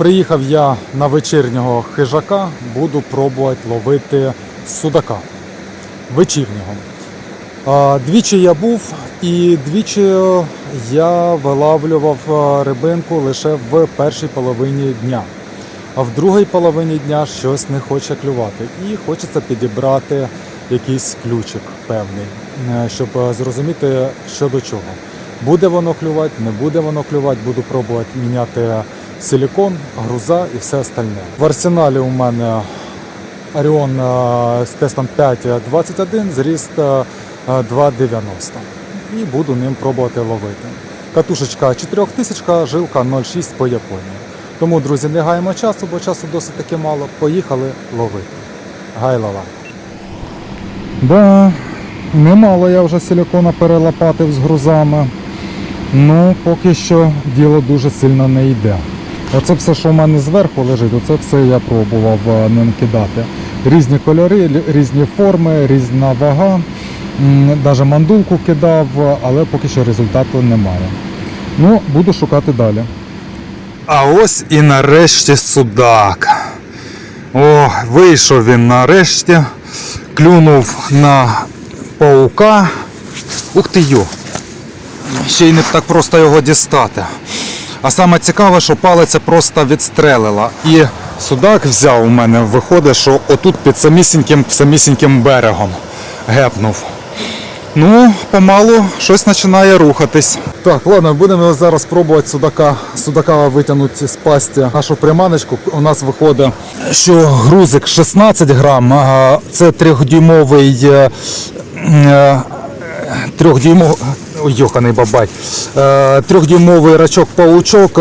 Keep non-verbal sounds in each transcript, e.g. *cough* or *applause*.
Приїхав я на вечірнього хижака, буду пробувати ловити судака вечірнього. Двічі я був і двічі я вилавлював рибинку лише в першій половині дня. А в другій половині дня щось не хоче клювати. І хочеться підібрати якийсь ключик певний, е, щоб е, зрозуміти, що до чого. Буде воно клювати, не буде воно клювати, буду пробувати міняти силікон, груза і все остальне. В арсеналі у мене Оріон е, з тестом 5.21, зріст е, е, 2.90. І буду ним пробувати ловити. Катушечка 4000, жилка 0,6 по Японії. Тому, друзі, не гаємо часу, бо часу досить таки мало. Поїхали ловити. Гайлала. Да, немало я вже силікона перелопатив з грузами. Ну, поки що діло дуже сильно не йде. Оце все, що в мене зверху лежить, оце все я пробував е, ним кидати. Різні кольори, різні форми, різна вага. Навіть мандулку кидав, але поки що результату немає. Ну, буду шукати далі. А ось і нарешті судак. О, вийшов він нарешті. Клюнув на паука. Ух ти йо! Ще й не так просто його дістати. А саме цікаве, що палиця просто відстрелила. І судак взяв у мене, виходить, що отут під самісіньким, самісіньким берегом гепнув. Ну, помалу щось починає рухатись. Так, ладно, будемо зараз пробувати судака, судака витягнути з пасті нашу приманочку. У нас виходить, що грузик 16 грам, це трьохдюймовий е, е, трьохдюймовий. Ой, йоханий бабай. Е, Трьохдюймовий рачок паучок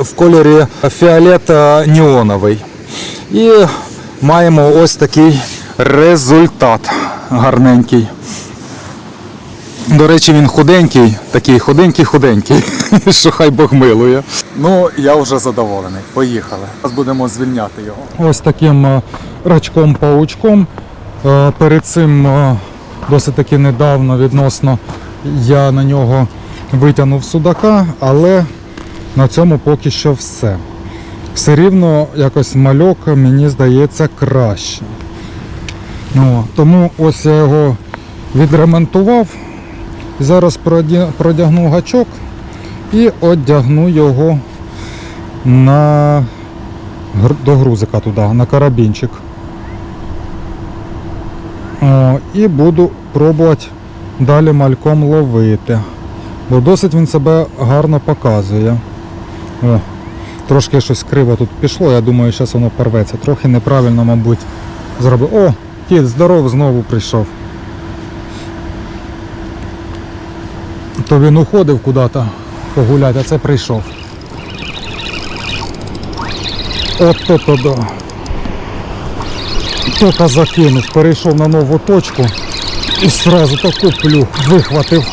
в кольорі фіолет е, неоновий. І маємо ось такий результат гарненький. До речі, він худенький, такий худенький-худенький, *laughs* що хай Бог милує. Ну, я вже задоволений. Поїхали. Зараз будемо звільняти його. Ось таким е, рачком-паучком. Перед цим досить таки недавно відносно я на нього витягнув судака, але на цьому поки що все. Все рівно якось мальок мені здається краще. Ну, тому ось я його відремонтував. Зараз продягну гачок і одягну його на до грузика туди, на карабінчик. О, і буду пробувати далі мальком ловити. Бо досить він себе гарно показує. О, трошки щось криво тут пішло, я думаю, зараз воно порветься. Трохи неправильно, мабуть, зробив. О, кіт здоров знову прийшов. То він уходив куди-то погуляти, а це прийшов. От то то да. То-то закинув, перейшов на нову точку і сразу таку плюх вихватив.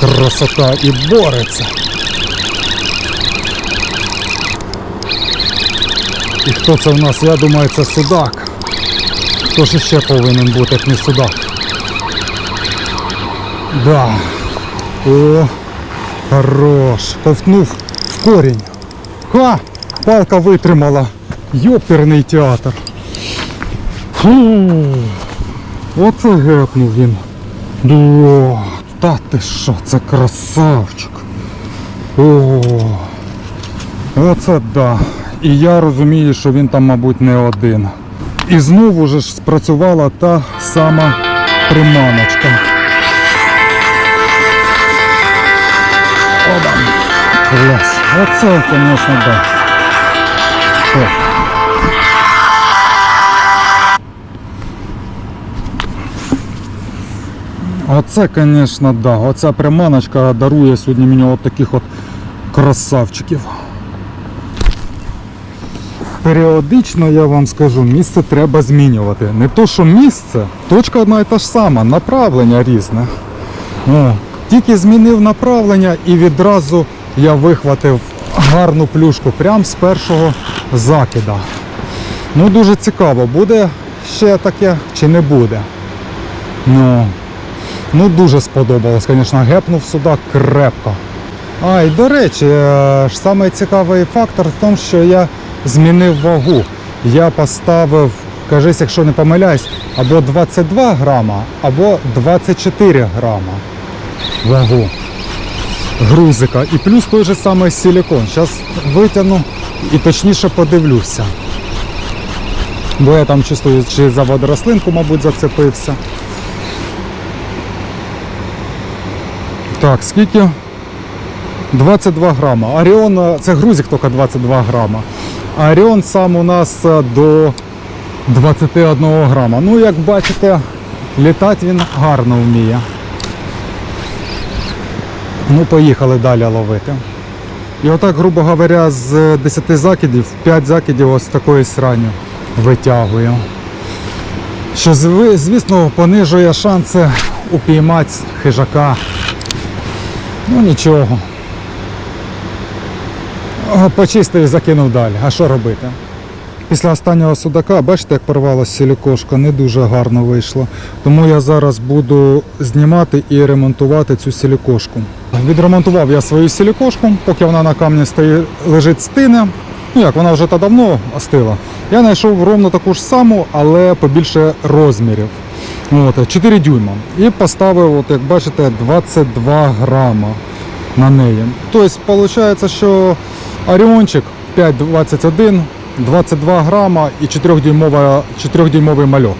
Красота і бореться. І хто це в нас? Я думаю, це судак. Хто ж ще повинен бути, як не судак? Да. О, хорош. Ковтнув в корінь. Ха! Палка витримала. Йоперний театр. Фу. Оце гепнув він. Да. Та ти що, це красавчик. О. Оце да. І я розумію, що він там, мабуть, не один. І знову ж спрацювала та сама приманочка. Оба. Клас. Оце, звісно, да. О. Оце, звісно, да. Оця приманочка дарує сьогодні мені от таких от красавчиків. Періодично я вам скажу, місце треба змінювати. Не то, що місце, точка одна і та ж сама, направлення різне. О, тільки змінив направлення і відразу я вихватив гарну плюшку прямо з першого закида. Ну дуже цікаво, буде ще таке чи не буде. Ну, ну дуже сподобалось, звісно, гепнув сюди крепко. А, і до речі, е, самий цікавий фактор в тому, що я змінив вагу. Я поставив, кажись, якщо не помиляюсь, або 22 грама, або 24 грама вагу грузика. І плюс той же самий силикон. Зараз витягну і точніше подивлюся. Бо я там чувствую, чи за водорослинку, мабуть, зацепився. Так, скільки? 22 грама. Оріон, е, це грузик тільки 22 грама. А Оріон сам у нас е, до 21 грама. Ну, як бачите, літати він гарно вміє. Ну, поїхали далі ловити. І отак, грубо говоря, з 10 закидів, 5 закидів ось такої срані витягую. Що, звісно, понижує шанси упіймати хижака. Ну нічого. Почистив і закинув далі. А що робити? Після останнього судака, бачите, як порвалася сілікошка, не дуже гарно вийшло. Тому я зараз буду знімати і ремонтувати цю сілікошку. Відремонтував я свою сілікошку, поки вона на камні стоїть, лежить стине. Ну як, вона вже та давно остила. Я знайшов ровно таку ж саму, але побільше розмірів. От, 4 дюйма. І поставив, от, як бачите, 22 грама на неї. Тобто, виходить, що Оріончик 5,21, 22 грама і 4-дюймова, 4-дюймовий мальок.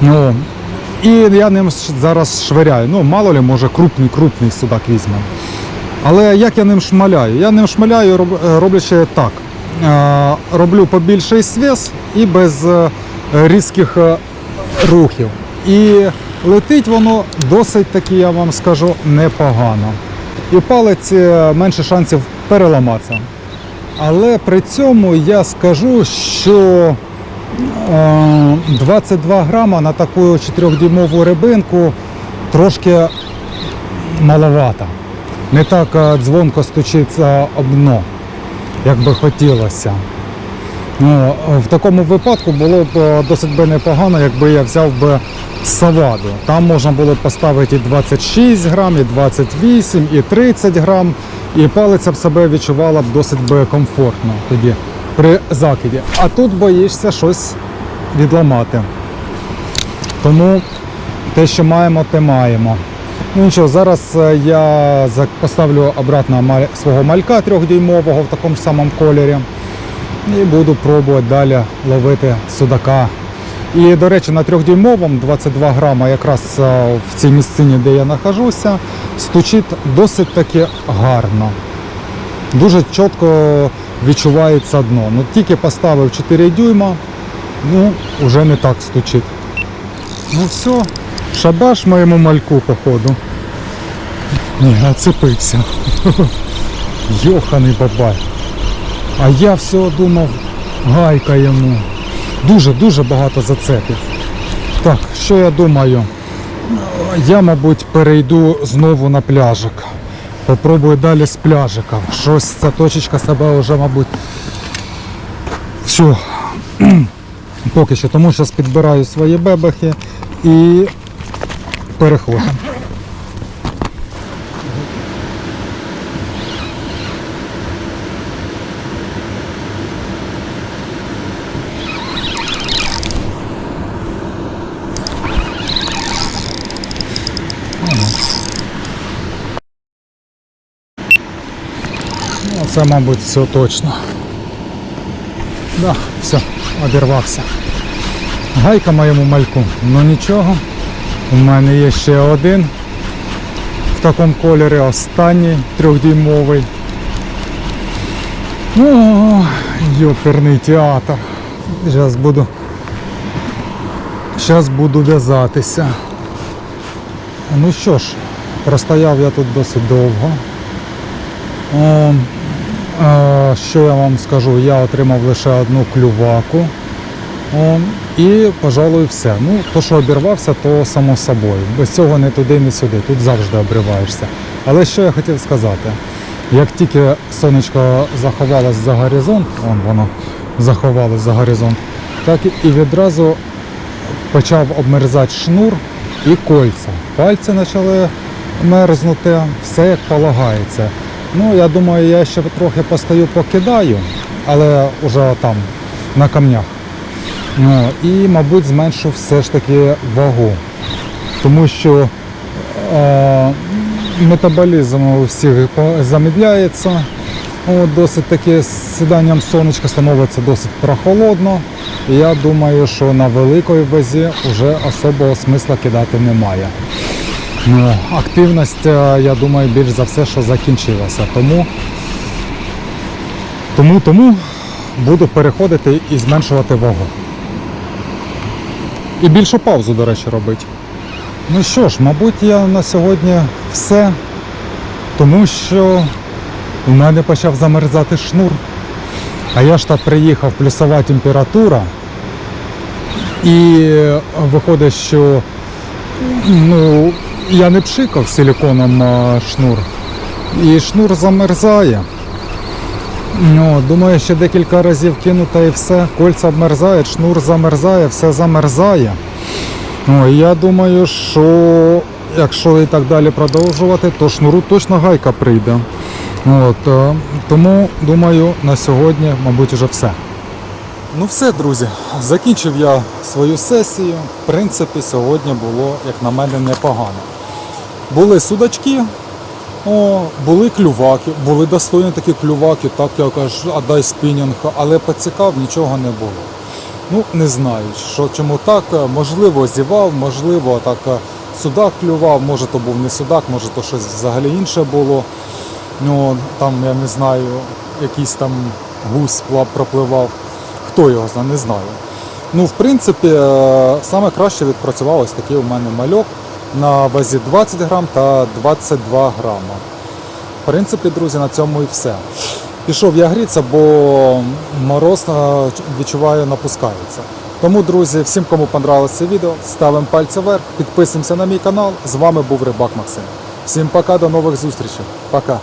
Ну, і я ним зараз швиряю. Ну, мало ли, може, крупний, крупний судак візьме. Але як я ним шмаляю? Я ним шмаляю, е, роблячи так. Е, Роблю побільший свес і без е, різких е, рухів. І летить воно досить таки, я вам скажу, непогано. І палець е, менше шансів переламатися. Але при цьому я скажу, що е, 22 грама на таку 4-дюймову рибинку трошки маловато. Не так е, дзвонко стучиться об дно, як би хотілося. Ну, в такому випадку було б е, досить би непогано, якби я взяв би саваду. Там можна було б поставити і 26 грам, і 28, і 30 грам, і палиця б себе відчувала б досить би комфортно тоді при закиді. А тут боїшся щось відламати. Тому те, що маємо, те маємо. Ну нічого, зараз е, я поставлю обратно свого малька трьохдюймового в такому ж самому кольорі. І буду пробувати далі ловити судака. І, до речі, на трьохдюймовому 22 грама, якраз е, в цій місцині, де я нахожуся, стучить досить таки гарно. Дуже чітко відчувається дно. Ну, тільки поставив 4 дюйма, ну, вже не так стучить. Ну все, шабаш моєму мальку, походу. Ні, оцепився. *laughs* Йоханий бабай. А я все думав, гайка йому. Дуже-дуже багато зацепів. Так, що я думаю? Я, мабуть, перейду знову на пляжик. Попробую далі з пляжика. Щось ця точечка себе вже, мабуть. Все. *clears throat* Поки що, тому що підбираю свої бебехи і переходимо. Ну, це, мабуть, все точно. Да, все, обірвався. Гайка моєму мальку. Ну нічого. У мене є ще один. В такому кольорі останній трьохдюймовий. О, йоперний театр. Зараз буду. Зараз буду в'язатися. Ну що ж, простояв я тут досить довго. Що я вам скажу? Я отримав лише одну клюваку. І, пожалуй, все. Ну, то, що обірвався, то само собою. Без цього не туди, не сюди. Тут завжди обриваєшся. Але що я хотів сказати? Як тільки сонечко заховалось за горизонт, вон воно заховалось за горизонт, так і відразу почав обмерзати шнур і кольця. Пальці почали мерзнути, все як полагається. Ну, я думаю, я ще трохи постою, покидаю, але вже там на камнях. Ну, і, мабуть, зменшу все ж таки вагу. Тому що е, метаболізм у всіх замедляється. От, досить таки з сіданням сонечка становиться досить прохолодно. І я думаю, що на великій вазі вже особого смисла кидати немає. Ну, активність, е, я думаю, більш за все, що закінчилася. Тому, тому, тому буду переходити і зменшувати вагу. І більшу паузу, до речі, робити. Ну що ж, мабуть, я на сьогодні все, тому що у мене почав замерзати шнур. А я ж так приїхав, плюсова температура. І е, виходить, що ну, я не пшикав силіконом шнур. І шнур замерзає. Ну, думаю, ще декілька разів кинута і все. Кольця обмерзають, шнур замерзає, все замерзає. Ну, я думаю, що якщо і так далі продовжувати, то шнуру точно гайка прийде. От, е, тому думаю, на сьогодні, мабуть, вже все. Ну все, друзі, закінчив я свою сесію. В принципі, сьогодні було, як на мене, непогано. Були судачки, о, були клюваки, були достойні такі клюваки, так я кажу, а дай спінінг, але поцікав, нічого не було. Ну, не знаю, що чому так. Можливо, зівав, можливо, так е, судак клював, може то був не судак, може то щось взагалі інше було. Ну, там, я не знаю, якийсь там гусь пропливав. Хто його знає, не знаю. Ну, в принципі, е, саме краще відпрацював ось такий у мене мальок на вазі 20 грам та 22 грама. В принципі, друзі, на цьому і все. Пішов я грітися, бо мороз е, відчуваю, напускається. Тому, друзі, всім, кому понравилось це відео, ставимо пальці вверх, підписуємося на мій канал. З вами був Рибак Максим. Всім пока, до нових зустрічей. Пока.